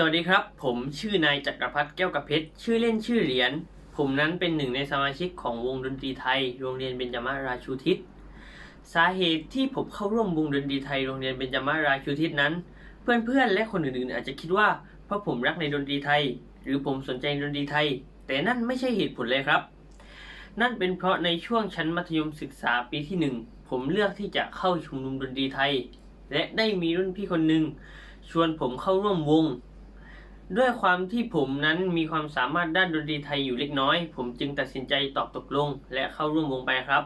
สวัสดีครับ ผมชื่อนายจักรพัฒน์แก้วกระเพชรชื่อเล่นชื่อเหรียญผมนั้นเป็นหนึ่งในสมาชิกของวงดนตรีไทย โรงเรียนเบญจมาราชูทิศสาเหตุที่ผมเข้าร่วมวงดนตรีไทยโรงเรียนเบญจมาราชูทิศนั้น เพื่อนๆและคนอื่นๆ อาจจะคิดว่าเพราะผมรักในดนตรีไทย หรือผมสนใจดนตรีไทย แต่นั่นไม่ใช่เหตุผลเลยครับ นั่นเป็นเพราะในช่วงชั้นมัธยมศึกษาปีที่หนึ่งผมเลือกที่จะเข้าชุมนุมดนตรีไทย และได้มีรุ่นพี่คนหนึ่งชวนผมเข้าร่วมวง ด้วยความที่ผมนั้นมีความสามารถด้านดนตรีไทยอยู่เล็กน้อย ผมจึงตัดสินใจตอบตกลง และเข้าร่วมวงไปครับ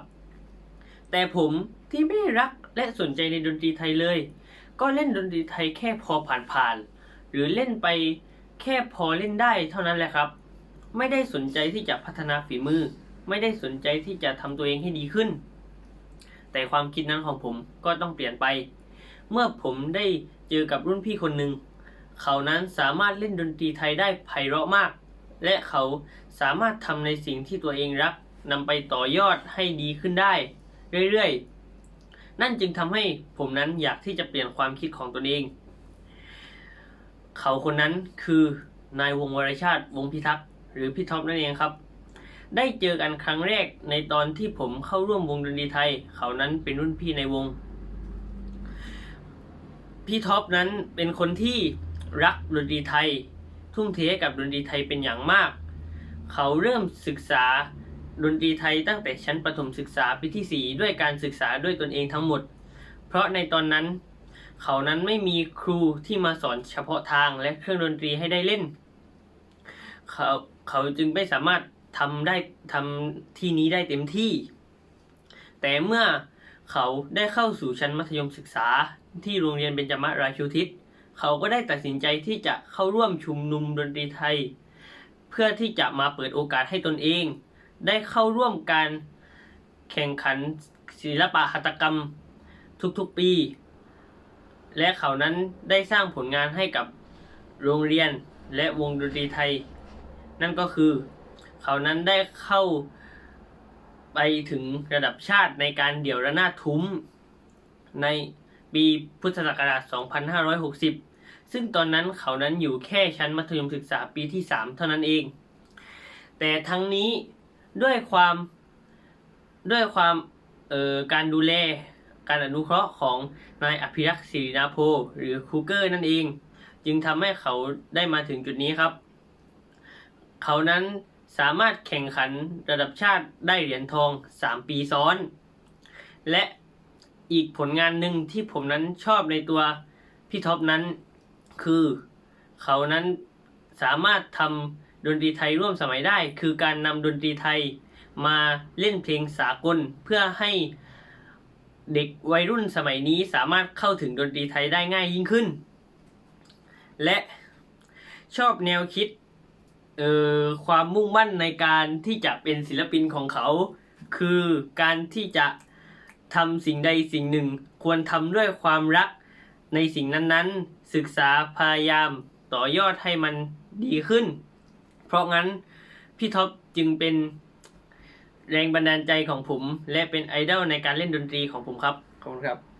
แต่ผมที่ไม่รักและสนใจในดนตรีไทยเลย ก็เล่นดนตรีไทยแค่พอผ่านๆหรือเล่นไปแค่พอเล่นได้เท่านั้นแหละครับ ไม่ได้สนใจที่จะพัฒนาฝีมือ ไม่ได้สนใจที่จะทำตัวเองให้ดีขึ้น แต่ความคิดนั้นของผมก็ต้องเปลี่ยนไป เมื่อผมได้เจอกับรุ่นพี่คนหนึ่ง เขานั้นสามารถเล่นดนตรีไทยได้ไพเราะมาก และเขาสามารถทำในสิ่งที่ตัวเองรักนำไปต่อยอดให้ดีขึ้นได้ เรื่อยๆ นั่นจึงทำให้ผมนั้นอยากที่จะเปลี่ยนความคิดของตนเอง เขาคนนั้นคือ นายวงวรชาติวงพิทักษ์หรือพี่ท็อปนั่นเองครับ ได้เจอกันครั้งแรกในตอนที่ผมเข้าร่วมวงดนตรีไทย เขานั้นเป็นรุ่นพี่ในวง พี่ท็อปนั้นเป็นคนที่ รักดนตรีไทย ทุ่มเทให้กับดนตรีไทยเป็นอย่างมาก เขาเริ่มศึกษาดนตรีไทยตั้งแต่ชั้นประถมศึกษาปีที่ 4 ด้วยการศึกษาด้วยตนเองทั้งหมด เพราะในตอนนั้น เขานั้นไม่มีครูที่มาสอนเฉพาะทางและเครื่องดนตรีให้ได้เล่น เขาเขาจึงไม่สามารถทำได้ทำที่นี้ได้เต็มที่ แต่เมื่อเขาได้เข้าสู่ชั้นมัธยมศึกษาที่โรงเรียนเบญจมาราชูทิศ เขาก็ได้ตัดสินใจที่จะเข้าร่วมชุมนุมดนตรีไทย เพื่อที่จะมาเปิดโอกาสให้ตนเอง ได้เข้าร่วมการแข่งขันศิลปะหัตถกรรมทุกๆปี และเขานั้นได้สร้างผลงานให้กับโรงเรียนและวงดนตรีไทย นั่นก็คือ เขานั้นได้เข้าไปถึงระดับชาติในการเดี่ยวระนาดทุ้มใน ปีพุทธศักราช 2560 ซึ่งตอนนั้นเขานั้นอยู่แค่ชั้นมัธยมศึกษาปีที่ 3 เท่านั้นเอง แต่ทั้งนี้ด้วยความด้วยความเอ่อการดูแลการอนุเคราะห์ของนายอภิรักษ์ศิรินาโพหรือคูเกอร์นั่นเอง จึงทำให้เขาได้มาถึงจุดนี้ครับ เขานั้นสามารถแข่งขันระดับชาติได้เหรียญทอง 3 ปีซ้อน และ อีกผลงานหนึ่งที่ผมนั้นชอบในตัวพี่ท็อปนั้นคือเขานั้นสามารถทำดนตรีไทยร่วมสมัยได้ คือการนำดนตรีไทยมาเล่นเพลงสากลเพื่อให้เด็กวัยรุ่นสมัยนี้สามารถเข้าถึงดนตรีไทยได้ง่ายยิ่งขึ้น และชอบแนวคิดเอ่อความมุ่งมั่นในการที่จะเป็นศิลปินของเขา คือการที่จะ ทำสิ่งใดสิ่งหนึ่ง ควรทำด้วยความรัก ในสิ่งนั้นๆ ศึกษาพยายามต่อยอดให้มันดีขึ้น เพราะงั้นพี่ท็อปจึงเป็นแรงบันดาลใจของผม และเป็นไอดอลในการเล่นดนตรีของผมครับ ขอบคุณครับ